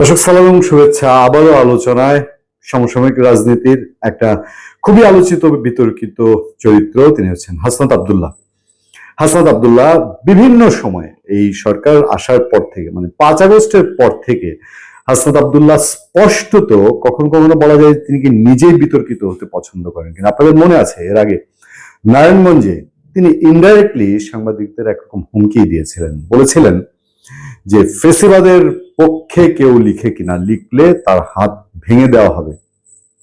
দর্শক, সালাম এবং শুভেচ্ছা। আবারও আলোচনায় সমসাময়িক রাজনীতির একটা খুবই আলোচিত, বিতর্কিত চরিত্র তিনি হচ্ছেন হাসনাত আবদুল্লাহ। হাসনাত আবদুল্লাহ বিভিন্ন সময়ে এই সরকার আসার পর থেকে মানে পাঁচ আগস্টের পর থেকে হাসনাত আবদুল্লাহ স্পষ্টত কখনো কখনো বলা যায় তিনি কি নিজেই বিতর্কিত হতে পছন্দ করেন কিনা। আপনাদের মনে আছে, এর আগে নারায়ণগঞ্জে তিনি ইনডাইরেক্টলি সাংবাদিকদের একরকম হুমকি দিয়েছিলেন, বলেছিলেন যে ফেসিবাদের পক্ষে কেউ লিখে কিনা লিখলে তার হাত ভেঙে দেওয়া হবে।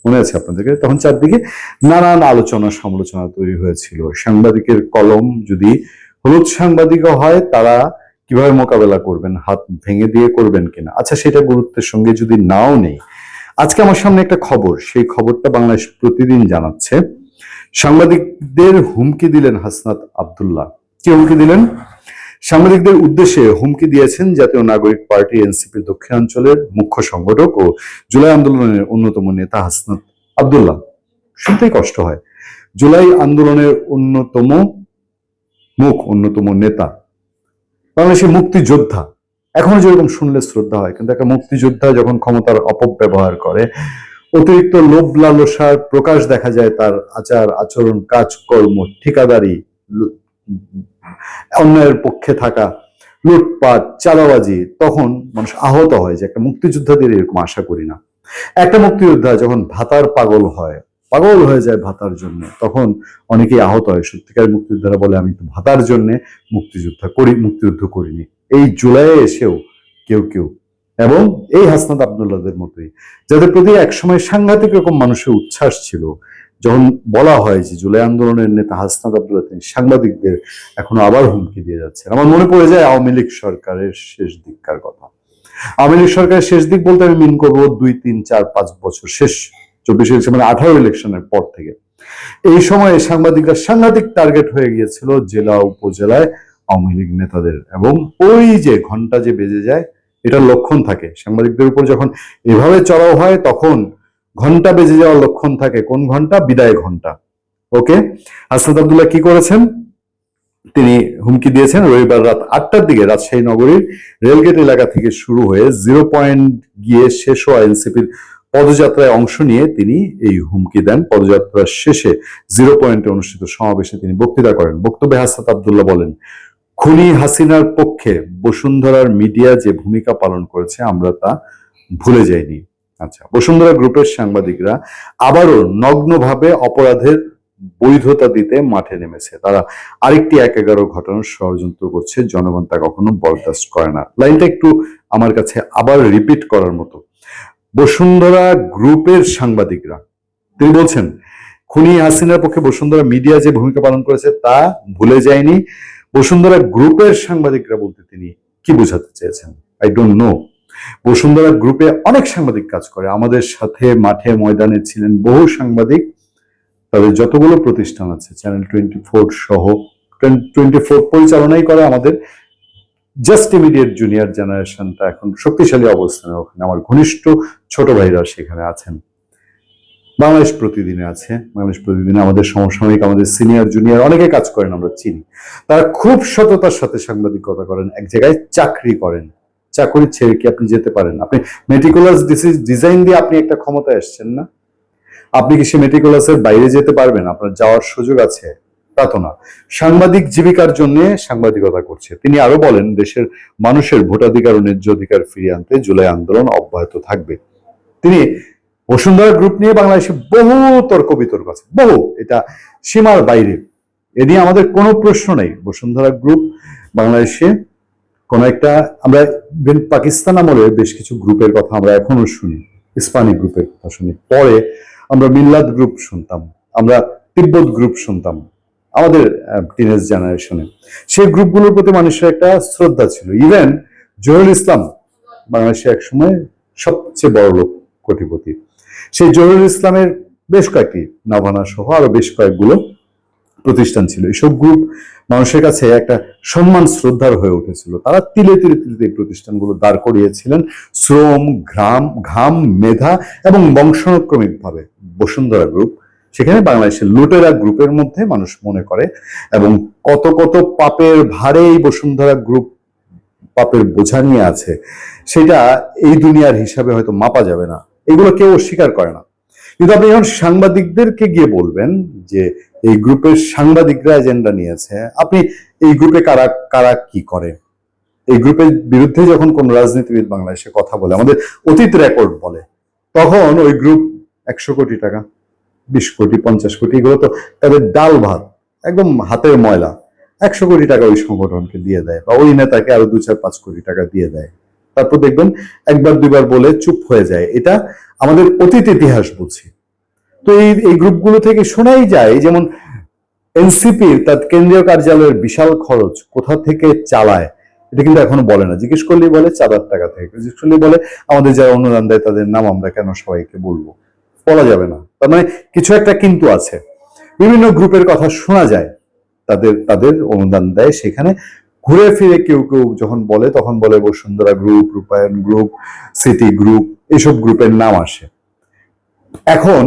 মনে আছে আপনাদেরকে? তখন চারদিকে নানান আলোচনা সমালোচনা তৈরি হয়েছিল। সাংবাদিকের কলম যদি হলুদ সাংবাদিকও হয়, তারা কীভাবে মোকাবেলা করবেন? হাত ভেঙে দিয়ে করবেন কিনা? আচ্ছা সেটা গুরুত্বের সঙ্গে যদি নাও নেই। আজকে আমার সামনে একটা খবর। সেই খবরটা বাংলাদেশ প্রতিদিন জানাচ্ছে। সাংবাদিকদের হুমকি দিলেন হাসনাত আবদুল্লাহ। কি হুমকি দিলেন? সাংবাদিকদের উদ্দেশ্যে হুমকি দিয়েছেন জাতীয় নাগরিক পার্টি এনসিপি দক্ষিণাঞ্চলের মুখ্য সংগঠক ও জুলাই আন্দোলনের অন্যতম নেতা হাসনাত আবদুল্লাহ। শুনতেই কষ্ট হয়। জুলাই আন্দোলনের অন্যতম মুখ, অন্যতম নেতা। বাংলাদেশের মুক্তিযোদ্ধা। এখনও যেরকম শুনলে শ্রদ্ধা হয়, কিন্তু একটা মুক্তিযোদ্ধা যখন ক্ষমতার অপব্যবহার করে, অতিরিক্ত লোভ লালসার প্রকাশ দেখা যায় তার আচার আচরণ কাজকর্ম, ঠিকাদারি অন্যায়ের পক্ষে থাকা, লুটপাট চালাবাজি তখন মানুষ আহত হয় যে একটা মুক্তিযোদ্ধাদের এরকম আশা করি না। একটা মুক্তিযোদ্ধা যখন ভাতার পাগল হয়, পাগল হয়ে যায় ভাতার জন্য, তখন অনেকেই আহত হয়। সত্যিকার মুক্তিযোদ্ধারা বলে, আমি ভাতার জন্য মুক্তিযোদ্ধা করি, মুক্তিযুদ্ধ করিনি। এই জুলাইয়ে এসেও কেউ কেউ, এবং এই হাসনাত আবদুল্লাদের মতোই, যাদের প্রতি একসময় সাংঘাতিক রকম মানুষের উচ্ছ্বাস ছিল যখন বলা হয় যে জুলাই আন্দোলনের নেতা হাসনাত আবদুল্লাহ তিনি সাংবাদিকদের এখনও আবার হুমকি দিয়ে যাচ্ছেন। আমার মনে পড়ে যায় আওয়ামী লীগ সরকারের শেষ দিককার কথা। আওয়ামী লীগ সরকারের শেষ দিক বলতে আমি মিন করব দুই, তিন, চার, পাঁচ বছর শেষ, চব্বিশ মানে আঠারো ইলেকশনের পর থেকে। এই সময়ে সাংবাদিকরা সাংঘাতিক টার্গেট হয়ে গিয়েছিল জেলা, উপজেলায় আওয়ামী লীগ নেতাদের এবং ওই যে ঘণ্টা যে বেজে যায়, এটার লক্ষণ থাকে। সাংবাদিকদের উপর যখন এভাবে চড়াও হয়, তখন ঘণ্টা বেজে যাওয়ার লক্ষণ থাকে। কোন ঘণ্টা? বিদায় ঘণ্টা। ওকে? হাসনাত আবদুল্লাহ কি করেছেন? তিনি হুমকি দিয়েছেন রবিবার রাত আটটার দিকে রাজশাহী নগরীর রেলগেট এলাকা থেকে শুরু হয়ে জিরো পয়েন্ট গিয়ে শেষ হওয়া এনসিপির পদযাত্রায় অংশ নিয়ে তিনি এই হুমকি দেন। পদযাত্রার শেষে জিরো পয়েন্টে অনুষ্ঠিত সমাবেশে তিনি বক্তৃতা করেন। বক্তব্যে হাসনাত আবদুল্লাহ বলেন, খুনি হাসিনার পক্ষে বসুন্ধরার মিডিয়া যে ভূমিকা পালন করেছে আমরা তা ভুলে যাইনি। আচ্ছা বসুন্ধরা গ্রুপের সাংবাদিকরা আবারও নগ্নভাবে অপরাধের বৈধতা দিতে মাঠে নেমেছে। তারা আরেকটি এক এগারো ঘটনার ষড়যন্ত্র করছে, জনগণ তা কখনো বরদাস্ত করে না। লাইনটা একটু আমার কাছে আবার রিপিট করার মতো। বসুন্ধরা গ্রুপের সাংবাদিকরা, তিনি বলছেন, খুনি হাসিনার পক্ষে বসুন্ধরা মিডিয়া যে ভূমিকা পালন করেছে তা ভুলে যায়নি। বসুন্ধরা গ্রুপের সাংবাদিকরা বলতে তিনি কি বোঝাতে চেয়েছেন? আই ডোন্ট নো বসুন্ধরা গ্রুপে অনেক সাংবাদিক কাজ করে। আমাদের সাথে মাঠে ময়দানে ছিলেন বহু সাংবাদিক। তাদের যতগুলো প্রতিষ্ঠান আছে চ্যানেল টোয়েন্টি ফোর সহ টোয়েন্টি ফোর পরিচালনাই করে আমাদের। জাস্ট ইমিডিয়েট জুনিয়র জেনারেশনটা এখন শক্তিশালী অবস্থানে ওখানে। আমার ঘনিষ্ঠ ছোট ভাইরা সেখানে আছেন। বাংলাদেশ প্রতিদিনে আছে। বাংলাদেশ প্রতিদিনে আমাদের সমসাময়িক, আমাদের সিনিয়র জুনিয়র অনেকে কাজ করেন, আমরা চিনি। তারা খুব সততার সাথে সাংবাদিকতা করেন, এক জায়গায় চাকরি করেন। চাকরি ছেড়ে কি আপনি যেতে পারেন? আপনি মেটিকুলাস ডিজাইন দিয়ে আপনি একটা ক্ষমতায় আসছেন না? আপনি কি সে মেটিকুলাসের বাইরে যেতে পারবেন? আপনার যাওয়ার সুযোগ আছে? তা তো না সাংবাদিক জীবিকার জন্য সাংবাদিকতা করছে। তিনি আরও বলেন, দেশের মানুষের ভোটাধিকার ও ন্যায্য অধিকার ফিরিয়ে আনতে জুলাই আন্দোলন অব্যাহত থাকবে। তিনি বসুন্ধরা গ্রুপ নিয়ে বাংলাদেশে বহু তর্ক বিতর্ক আছে। বহু। এটা সীমার বাইরে। এ নিয়ে আমাদের কোনো প্রশ্ন নেই। বসুন্ধরা গ্রুপ বাংলাদেশে কোন একটা, আমরা ইভেন পাকিস্তান আমলে বেশ কিছু গ্রুপের কথা আমরা এখনও শুনি, ইসপানি গ্রুপের কথা শুনি। পরে আমরা মিল্লাত গ্রুপ শুনতাম, আমরা তিব্বত গ্রুপ শুনতাম, আমাদের টিনেজ জেনারেশনে সেই গ্রুপগুলোর প্রতি মানুষের একটা শ্রদ্ধা ছিল। ইভেন জহুরুল ইসলাম বাংলাদেশে একসময় সবচেয়ে বড় লোক কোটিপতি। সেই জহুরুল ইসলামের বেশ কয়েকটি নাভানা সহ আরও বেশ কয়েকগুলো প্রতিষ্ঠান ছিল। এইসব গ্রুপ মানুষের কাছে একটা সম্মান, শ্রদ্ধার হয়ে উঠেছিল। তারা তিলে তিলে তিলে এই প্রতিষ্ঠানগুলো দাঁড় করিয়েছিলেন। শ্রম ঘাম ঘাম, মেধা এবং বংশানুক্রমিকভাবে বসুন্ধরা গ্রুপ সেখানে বাংলাদেশের লুটেরা গ্রুপের মধ্যে মানুষ মনে করে এবং কত কত পাপের ভারে এই বসুন্ধরা গ্রুপ পাপের বোঝা নিয়ে আছে। সেটা এই দুনিয়ার হিসাবে হয়তো মাপা যাবে না। এগুলো কেউ অস্বীকার করে না। কিন্তু আপনি যখন সাংবাদিকদেরকে গিয়ে বলবেন যে এই গ্রুপের সাংবাদিকরা এজেন্ডা নিয়েছে, আপনি এই গ্রুপে কারা কারা কি করে? এই গ্রুপের বিরুদ্ধে যখন কোন রাজনীতিবিদ বাংলাদেশে কথা বলে, আমাদের অতীত রেকর্ড বলে, তখন ওই গ্রুপ একশো কোটি টাকা, বিশ কোটি, পঞ্চাশ কোটি, এগুলো তো তাদের ডাল ভাত, একদম হাতের ময়লা। একশো কোটি টাকা ওই সংগঠনকে দিয়ে দেয় বা ওই নেতাকে আরও দু চার পাঁচ কোটি টাকা দিয়ে দেয়। তারপর দেখবেন একবার দুইবার বলে চুপ হয়ে যায়। এটা আমাদের অতীত ইতিহাস বুঝি তো এই এই গ্রুপগুলো থেকে শোনাই যায়, যেমন এনসিপির তার কেন্দ্রীয় কার্যালয়ের বিশাল খরচ কোথা থেকে চালায়, এটা কিন্তু এখনও বলে না। জিজ্ঞেস করলেই বলে, চাঁদার টাকা থেকে। জিজ্ঞেস করলেই বলে, আমাদের যারা অনুদান দেয় তাদের নাম আমরা কেন সবাইকে বলব? বলা যাবে না। তার মানে কিছু একটা কিন্তু আছে। বিভিন্ন গ্রুপের কথা শোনা যায়। তাদের তাদের অনুদান দেয় সেখানে। ঘুরে ফিরে কেউ কেউ যখন বলে, তখন বলে Bashundhara group Rupayan group City group এইসব গ্রুপের নাম আসে। এখন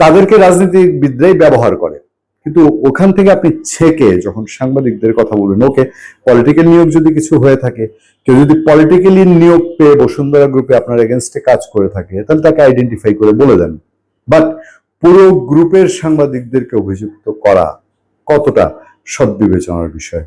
তাদেরকে রাজনীতিবিদরাই ব্যবহার করে। কিন্তু ওখান থেকে আপনি ছেকে যখন সাংবাদিকদের কথা বলবেন ওকে পলিটিক্যাল নিয়োগ যদি কিছু হয়ে থাকে, কেউ যদি পলিটিক্যালি নিয়োগ পেয়ে বসুন্ধরা গ্রুপে আপনার এগেনস্টে কাজ করে থাকে, তাহলে তাকে আইডেন্টিফাই করে বলে দেন। বাট পুরো গ্রুপের সাংবাদিকদেরকে অভিযুক্ত করা কতটা সদ্বিবেচনার বিষয়?